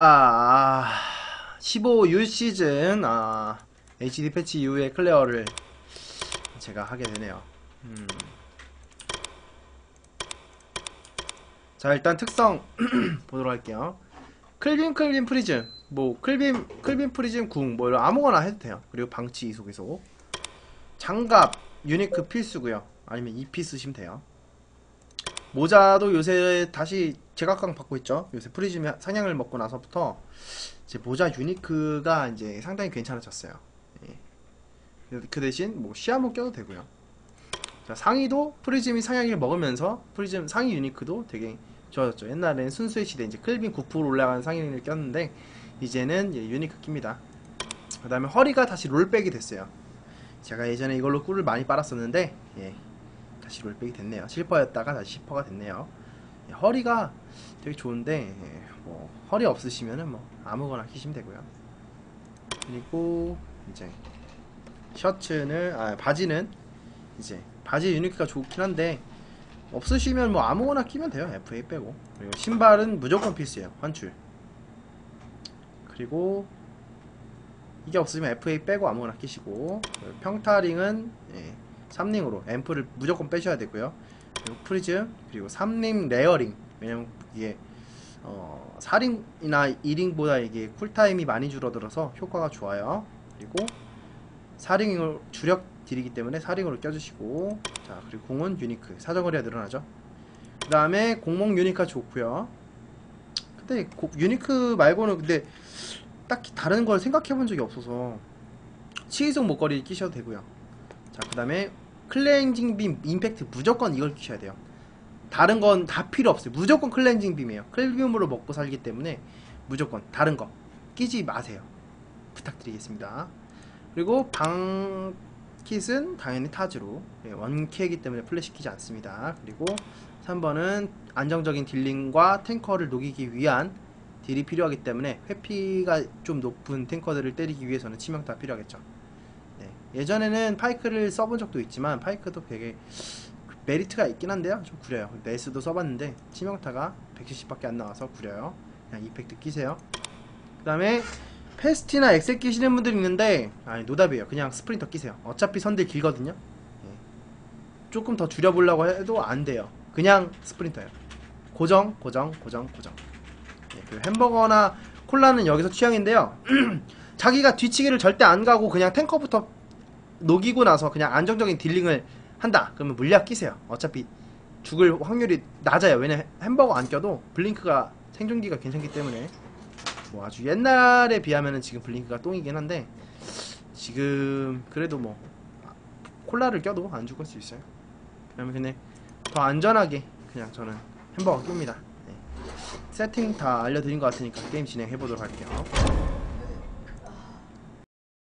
아, 15U 시즌 아, HD 패치 이후에 클레어를 제가 하게 되네요. 음. 자 일단 특성 보도록 할게요. 클빔 클빔 프리즘 뭐 클빔 클빔 프리즘 궁뭐 이런 아무거나 해도 돼요. 그리고 방치 이속 이속 장갑 유니크 필수고요. 아니면 EP 쓰시면 돼요. 모자도 요새 다시 제각각 받고 있죠. 요새 프리즘 상향을 먹고 나서부터 이제 모자 유니크가 이제 상당히 괜찮아졌어요. 예. 그 대신 뭐 시야모 껴도 되고요. 자, 상의도 프리즘이 상향을 먹으면서 프리즘 상의 유니크도 되게 좋아졌죠. 옛날에는 순수의 시대 이제 클빈 9% 올라가는 상의를 꼈는데 이제는 예, 유니크 낍니다. 그 다음에 허리가 다시 롤백이 됐어요. 제가 예전에 이걸로 꿀을 많이 빨았었는데 예, 다시 롤백이 됐네요. 실퍼였다가 다시 10퍼가 됐네요. 예, 허리가 되게 좋은데 예, 뭐 허리 없으시면은 뭐 아무거나 끼시면 되고요. 그리고 이제 셔츠는 아 바지는 이제 바지 유니크가 좋긴 한데 없으시면 뭐 아무거나 끼면 돼요. FA 빼고 그리고 신발은 무조건 필수예요. 환출 그리고 이게 없으면 FA 빼고 아무거나 끼시고 평타링은 예, 3링으로 앰프를 무조건 빼셔야 되고요 그리고 프리즘 그리고 3링 레어링. 왜냐면 이게 어, 4링이나 2링보다 이게 쿨타임이 많이 줄어들어서 효과가 좋아요. 그리고 4링을 주력 딜이기 때문에 4링으로 껴주시고. 자 그리고 공은 유니크. 사정거리가 늘어나죠. 그 다음에 공목 유니크가 좋고요. 근데 고, 유니크 말고는 근데 딱히 다른 걸 생각해 본 적이 없어서 치이성 목걸이 끼셔도 되고요. 자 그 다음에 클렌징 빔 임팩트 무조건 이걸 끼셔야 돼요. 다른 건 다 필요 없어요. 무조건 클렌징 빔이에요. 클빔으로 먹고 살기 때문에 무조건 다른 거 끼지 마세요. 부탁드리겠습니다. 그리고 방킷은 당연히 타즈로 예, 원캐이기 때문에 플래시 끼지 않습니다. 그리고 3번은 안정적인 딜링과 탱커를 녹이기 위한 딜이 필요하기 때문에 회피가 좀 높은 탱커들을 때리기 위해서는 치명타가 필요하겠죠. 네. 예전에는 파이크를 써본 적도 있지만 파이크도 되게 메리트가 있긴 한데요. 좀 구려요. 네스도 써봤는데 치명타가 170밖에 안 나와서 구려요. 그냥 이펙트 끼세요. 그 다음에 페스티나 엑셀 끼시는 분들 있는데 아니 노답이에요. 그냥 스프린터 끼세요. 어차피 선들 길거든요. 네. 조금 더 줄여보려고 해도 안 돼요. 그냥 스프린터예요. 고정, 고정, 고정, 고정. 네, 그 햄버거나 콜라는 여기서 취향인데요. 자기가 뒤치기를 절대 안 가고 그냥 탱커부터 녹이고 나서 그냥 안정적인 딜링을 한다. 그러면 물약 끼세요. 어차피 죽을 확률이 낮아요. 왜냐 햄버거 안 껴도 블링크가 생존기가 괜찮기 때문에 뭐 아주 옛날에 비하면은 지금 블링크가 똥이긴 한데 지금 그래도 뭐 콜라를 껴도 안 죽을 수 있어요. 그러면 그냥 더 안전하게 그냥 저는 햄버거 낍니다. 세팅 다 알려드린 것 같으니까 게임 진행해보도록 할게요